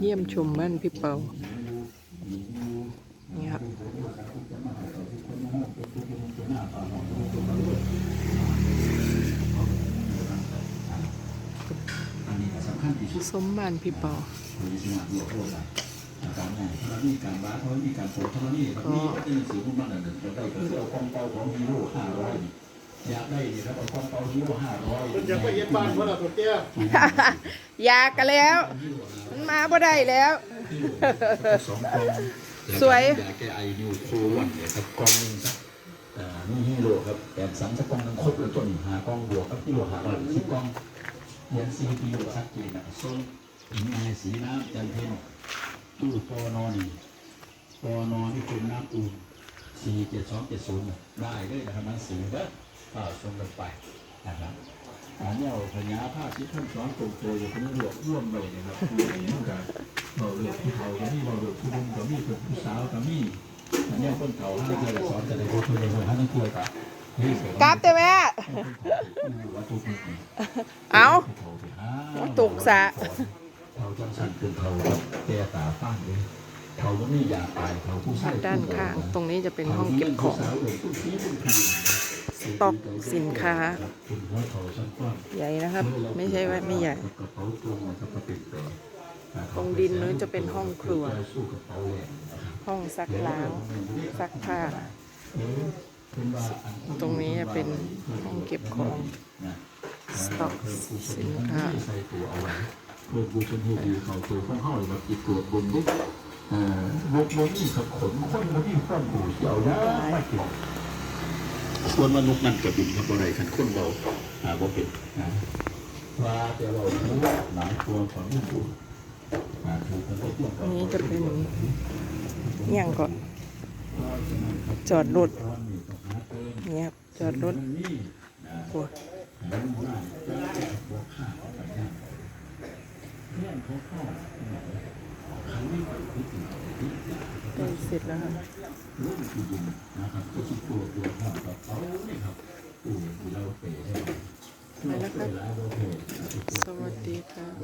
เยี่ยมชมบ้านพี่เปานี่ครับอันนี้สำคัญที่สุดสมบ้านพี่เปามีสมาธิโทษนะการงานเท่านี้การบ้านเท่านี้การโพสเท่านี้แบบนี้ก็จะสื่อมุ่งมั่นหนึ่งจะได้ก็คือเอากองเปาของฮีโร่ห้าร้อยอยากได้นี่ครับเอากองเปาฮีโร่ห้าร้อยมันจะไปเย็บบ้านเพื่อนเราตัวแก้อยากกันแล้ว มันมาบ่ได้แล้ว สองกองสวยอยากแกไอนิวโควันเนี่ยครับกองหนึ่งสักอ่านี่ฮีโร่ครับแปดสันสักกองหนึ่งครบเลยตัวนี้หากองบวกครับฮีโร่หาร้อยสิบกองเรียนซีพีโอชัดเจนนะส้มถึงไงสีน้ำจันเพ็ญตู้ปอนอนี่ปอนอนี่คุณน้ำอุ่นสี่เจ็ดสองเจ็ดศูนย์ได้เลยนะครับหนังสือเด้อก็ส่งกันไป นะครับอันนี้เอาพญาภาพที่ท่านสอนตรงตัวอยู่คนนี้รวบร่วมเลยนะครับคืออย่างนี้กันเราเลือกผู้เฒ่ากับนี่เราเลือกผู้หนุ่มกับนี่เป็นผู้สาวกับนี่อันนี้คนเฒ่าห้าเดือนสอนจะได้พูดคุยเลยห้าต้องคุยกับนี่เสร็จกราบแต่แม่ว่าตุกนี่เอาเฒ่าไปห้าตุกสะเฒ่าจังสันเป็นเฒ่าครับแก่ตาฟ้างเลยเฒ่าก็ไม่อยากตายเฒ่าผู้ชายด้านข้างตรงนี้จะเป็นห้องเก็บของ สาวเลยผู้ชี้ผู้ผีสต็อกสินค้าคุณหัวเขาชั้นกว้างใหญ่นะครับ ไม่ใช่ว่าไม่ใหญ่กระเป๋าตัวมันจะติดต่อตรงดินนู้นจะเป็นห้องครัวสู้กระเป๋าแหลมห้องซักล้างซักผ้า ตรงนี้จะเป็นห้องเก็บของสต็อกสินค้าใส่ตัวเอาไว้เพื่อบูชนหูดีเขาตัวข้างห้อยมาติดตัวบนบุ๊กเอ่อบกบนนี่กับขนคนบนนี่ข้อนหูเสียวนะไม่กิน ส่วนมนุษย์นั่นกับบินกับอะไรกันคนเราหาบ่เป็นนะว่าแต่เรารู้หลายตัวของลูกผู้อ่าถูกกันไปเที่ยวอันนี้จะเป็นเอี่ยงก่อนจอดรถเนี่ยครับจอดรถโอ้ใกล้เสร็จแล้วครับนะครับก็ชุดตัวตัวห้องกับเขาเนี่ยครับอือเราเป๋ให้ไปแล้วครับสวัสดีครับ